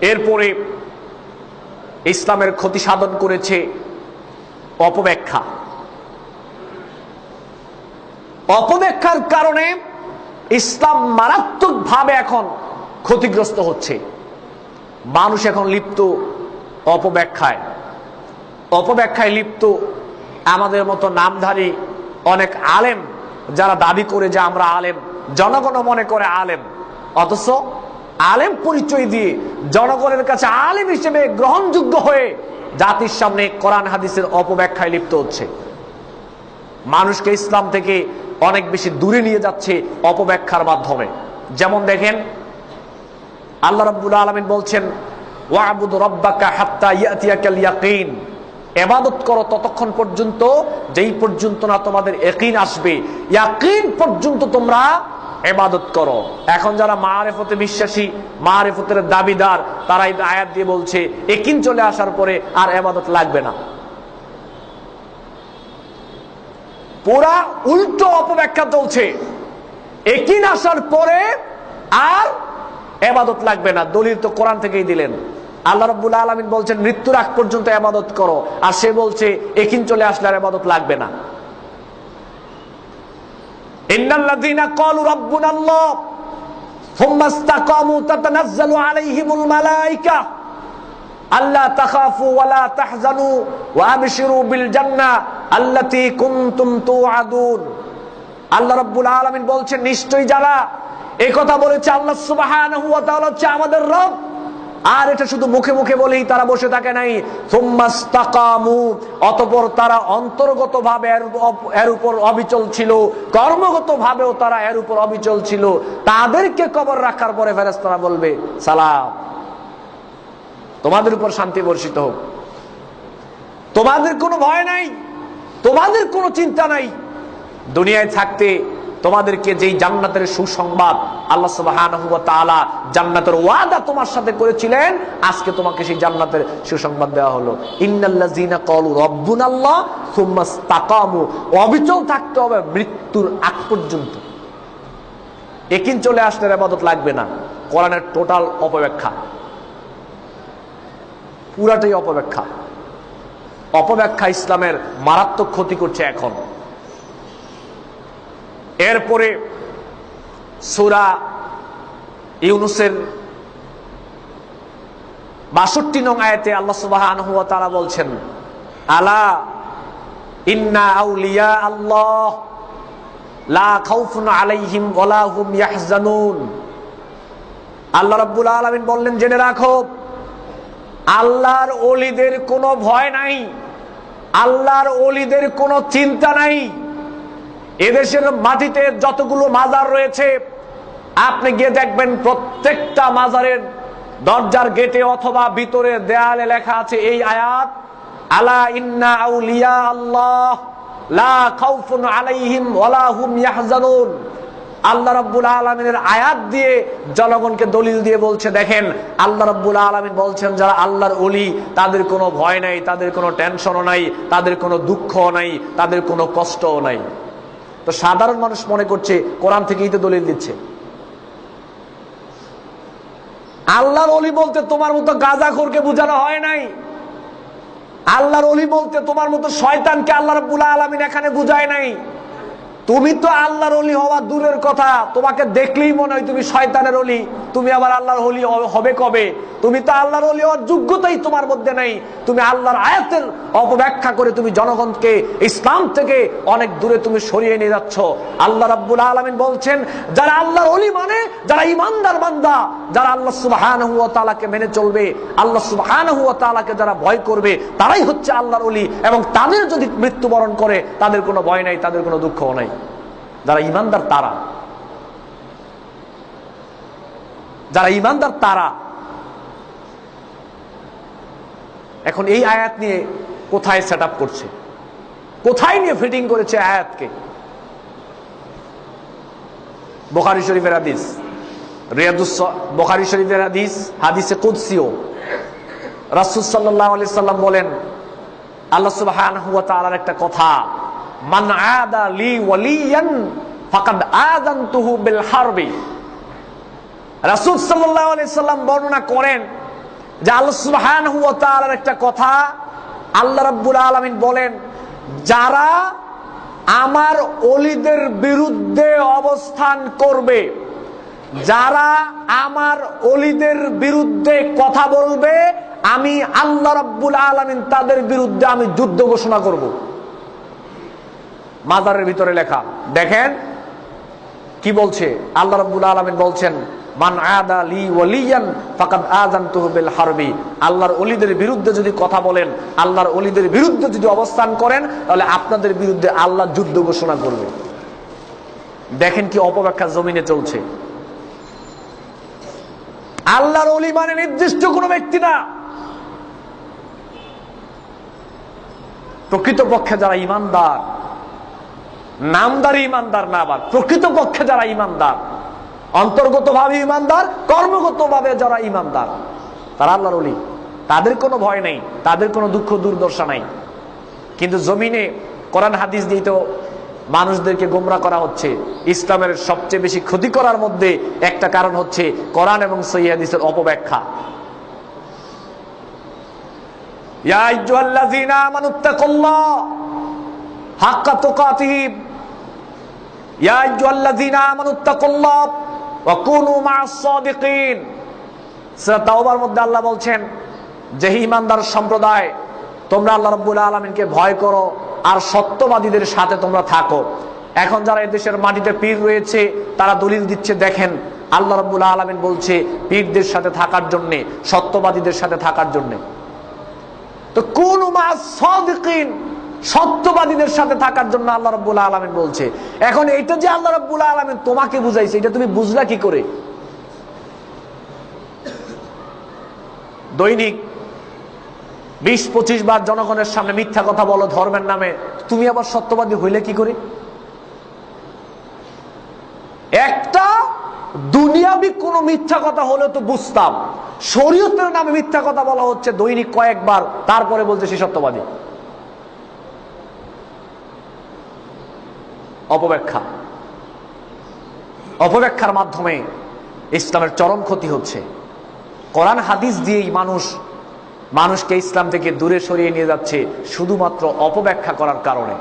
এরপরে ইসলামের ক্ষতি সাধন করেছে অপব্যাখ্যা। অপব্যাখ্যার কারণে ইসলাম মারাত্মকভাবে এখন ক্ষতিগ্রস্ত হচ্ছে। মানুষ এখন লিপ্ত অপব্যাখ্যায়। অপব্যাখ্যায় লিপ্ত আমাদের মতো নামধারী অনেক আলেম যারা দাবি করে যে আমরা আলেম জনগণ মনে করে আলেম। অথচ আলেম পরিচয় দিয়ে জনগণের কাছে আলেম হিসেবে গ্রহণযোগ্য হয়ে জাতির সামনে কোরআন হাদিসের অপব্যাখ্যায় লিপ্ত হচ্ছে। মানুষকে ইসলাম থেকে অনেক বেশি দূরে নিয়ে যাচ্ছে অপব্যাখ্যার মাধ্যমে। যেমন দেখেন, আল্লাহ রাব্বুল আলামিন বলছেন, ওয়াবুদ রব্বাকা হাত্তা ইয়াতিয়াকাল ইয়াকিন। এবাদত করো ততক্ষণ পর্যন্ত, যেই পর্যন্ত না তোমাদের ইয়াকিন আসবে। ইয়াকিন পর্যন্ত তোমরা এবাদত করো। এখন যারা মারেফতে বিশ্বাসী, মারেফতের দাবিদার তারা আয়াত দিয়ে বলছে, একিন চলে আসার পরে আর এবাদত লাগবে না। পুরা উল্টো অপব্যাখ্যা চলছে। একিন আসার পরে আর এবাদত লাগবে না। দলিল তো কোরআন থেকেই দিলেন। আল্লাহ রব্বুল আলমিন বলছেন, মৃত্যুর আগ পর্যন্ত এবাদত করো। আর সে বলছে, একিন চলে আসলে আর এবাদত লাগবে না। ইন্নাল্লাযীনা ক্বালু রাব্বুনাল্লাহ থুম্মা ইসতাকামু তাতানাজ্জালু আলাইহিমুল মালায়েকা আল্লাহ তাখাফু ওয়ালা তাহজানু ওয়া আবশিরু বিল জান্নাহ আল্লাতী কুনতুম তুআদুন। আল্লাহ রাব্বুল আলামিন বলছেন, নিশ্চয়ই যারা এই বলেছে, আল্লাহ সুবহানাহু ওয়া তাআলা হচ্ছে আমাদের রব। আর এটা শুধু মুখে মুখে বলেই তারা বসে থাকে নাই। অতপর তারা অন্তর্গত ভাবে এর উপর অবিচল ছিল কর্মগত ভাবেও তারা এর উপর অবিচল ছিল। তাদেরকে কবর রাখার পরে ফেরেশতারা বলবে, সালাম, তোমাদের উপর শান্তি বর্ষিত হোক। তোমাদের কোনো ভয় নাই, তোমাদের কোনো চিন্তা নাই। দুনিয়ায় থাকতে তোমাদেরকে যেই জান্নাতের সুসংবাদ আল্লাহ তাআলা জান্নাতের ওয়াদা তোমার সাথে করেছিলেন, আজকে তোমাকে সেই জান্নাতের সুসংবাদ দেওয়া হলো। ইন্নাল্লাযীনা ক্বালু রাব্বুনাল্লাহ সুম্মা ইসতাকামু। অবিচল থাকতে হবে মৃত্যুর আগ পর্যন্ত। একিন চলে আসলে ইবাদত লাগবে না। কোরআনের টোটাল অপব্যাখ্যা। পুরাটাই অপব্যাখ্যা। অপব্যাখ্যা ইসলামের মারাত্মক ক্ষতি করছে এখন। এরপরে সুরা ইউনুসের বাষট্টি নং আয়াতে আল্লাহ সুবাহ তারা বলছেন, আলা ইন্না আউলিয়া আল্লাহ, লা আলাইহিম হুম আল্লাহ আলামিন বললেন, জেনে আল্লাহর কোনো ভয় নাই, আল্লাহর অলিদের কোনো চিন্তা নাই। এদেশের মাটিতে যতগুলো মাজার রয়েছে, আপনি গিয়ে দেখবেন প্রত্যেকটা মাজারের দরজার গেটে অথবা ভিতরে দেয়ালে লেখা আছে এই আয়াত, আলা ইন্না আউলিয়া আল্লাহ, লা খাউফুন আলাইহিম ওয়ালা হুম ইয়াহজানুন। আল্লাহ রাব্বুল আলমিনের আয়াত দিয়ে জনগণকে দলিল দিয়ে বলছে, দেখেন, আল্লাহ রাব্বুল আলমিন বলছেন, যারা আল্লাহর অলি তাদের কোনো ভয় নাই, তাদের কোনো টেনশনও নাই, তাদের কোনো দুঃখও নাই, তাদের কোনো কষ্টও নাই। তো সাধারণ মানুষ মনে করছে, কোরআন থেকেই তো দলিল দিচ্ছে। আল্লাহর অলি বলতে তোমার মতো গাজাখোরকে বোঝানো হয় নাই। আল্লাহর অলি বলতে তোমার মতো শয়তানকে আল্লাহ রাব্বুল আলমিন এখানে বুঝায় নাই। তুমি তো আল্লাহর অলি হওয়া দূরের কথা। তোমাকে দেখলেই মনে হয় তুমি শয়তানের অলি। তুমি আবার আল্লাহর অলি হবে কবে? তুমি তো আল্লাহর অলি হওয়ার যোগ্যতাই তোমার মধ্যে নাই। তুমি আল্লাহর আয়াতের অপব্যাখ্যা করে তুমি জনগণকে, ইসলাম থেকে অনেক দূরে তুমি সরিয়ে নিয়ে যাচ্ছ। আল্লাহ রাব্বুল আলমিন বলছেন, যারা আল্লাহর অলি মানে যারা ইমানদার বান্দা, যারা আল্লাহ সুবাহান হুয়া তালাকে মেনে চলবে, আল্লাহ সুবাহান হুয়া তালাকে যারা ভয় করবে, তারাই হচ্ছে আল্লাহর অলি এবং তাদের যদি মৃত্যুবরণ করে, তাদের কোনো ভয় নাই, তাদের কোনো দুঃখও নাই। যারা ইমানদার, তারা। যারা ইমানদার, তারা। এখন এই আয়াত নিয়ে কোথায় সেট করছে? কোথায় নিয়ে ফিটিং করেছে আয়াতকে? বোখারি শরীফের হাদিস, রিয়াদুস, বোখারি শরীফের হাদিস, হাদিসে কুদসিও। রাসুল সাল্লাম বলেন, আল্লাহ সুবাহ একটা কথা। মান আদা লি ওয়ালিয়ান ফাকাদ আযানতুহু বিল হারবি। রাসূল সাল্লাল্লাহু আলাইহি সাল্লাম বর্ণনা করেন যে আল্লাহ সুবহানাহু ওয়া তাআলার একটা কথা আল্লাহ রাব্বুল আলামিন বলেন, যারা আমার অলিদের বিরুদ্ধে অবস্থান করবে, যারা আমার অলিদের বিরুদ্ধে কথা বলবে, আমি আল্লাহ রাব্বুল আলামিন তাদের বিরুদ্ধে আমি যুদ্ধ ঘোষণা করব। মাজারের ভিতরে লেখা। দেখেন কি বলছে? আল্লাহ রাব্বুল আলামিন বলছেন, মান লি হারবি। আল্লাহর বিরুদ্ধে যদি কথা বলেন বিরুদ্ধে যদি অবস্থান করেন, তাহলে আপনাদের বিরুদ্ধে যুদ্ধ ঘোষণা দেখেন কি অপব্যাখ্যা জমিনে চলছে। আল্লাহর অলি মানে নির্দিষ্ট কোনো ব্যক্তি না। প্রকৃতপক্ষে যারা ইমানদার নামদারি ইমানদার না আবার প্রকৃতপক্ষে যারা ইমানদার অন্তর্গত ভাবে ইমানদার কর্মগত ভাবে যারা ইমানদার, তারা আল্লাহর অলি তাদের কোনো ভয় নেই, তাদের কোনো দুঃখ দুর্দশা নাই। কিন্তু জমিনে কোরআন হাদিস দিয়ে তো মানুষদেরকে গোমরা করা হচ্ছে। ইসলামের সবচেয়ে বেশি ক্ষতি করার মধ্যে একটা কারণ হচ্ছে কোরআন এবং সহি হাদিসের অপব্যাখ্যা। ইয়া আইয়ুহাল্লাযীনা আমানুত্তাকুল্লাহ হাক্কা তুকাতিহি ইয়া আইয়ুহাল্লাযীনা আমানুত্তাকুল্লাহ ওয়া কুনু মা'আস সাদিকিন। সূরা তাওবার মধ্যে আল্লাহ বলছেন, যে ঈমানদার সম্প্রদায়, তোমরা আল্লাহ রাব্বুল আলামিনকে ভয় করো আর সত্যবাদীদের সাথে তোমরা থাকো। এখন যারা দেশের মাটিতে পীর রয়েছে, তারা দলিল দিচ্ছে, দেখেন আল্লাহ রাব্বুল আলামিন বলছে পীরদের সাথে থাকার জন্য, সত্যবাদীদের সাথে থাকার জন্য। তো কোন সাদিকিন সত্যবাদীদের সাথে থাকার জন্য আল্লাহ রাব্বুল আলামিন বলছে। এখন এটা যে আল্লাহ রাব্বুল আলামিন তোমাকে বুঝাইছে, এটা তুমি বুঝলা কি করে? দৈনিক বিশ পঁচিশ বার জনগণের সামনে মিথ্যা কথা বলো ধর্মের নামে, তুমি আবার সত্যবাদী হইলে কি করে? একটা, দুনিয়াবি কোনো মিথ্যা কথা হলে তো বুঝতাম। শরীয়তের নামে মিথ্যা কথা বলা হচ্ছে দৈনিক কয়েকবার, তারপরে বলছে সে সত্যবাদী। অপব্যাখ্যা। অপব্যাখ্যার মাধ্যমে ইসলামের চরম ক্ষতি হচ্ছে। কোরআন, হাদিস দিয়েই মানুষ, মানুষকে ইসলাম থেকে দূরে সরিয়ে নিয়ে যাচ্ছে শুধুমাত্র অপব্যাখ্যা করার কারণে।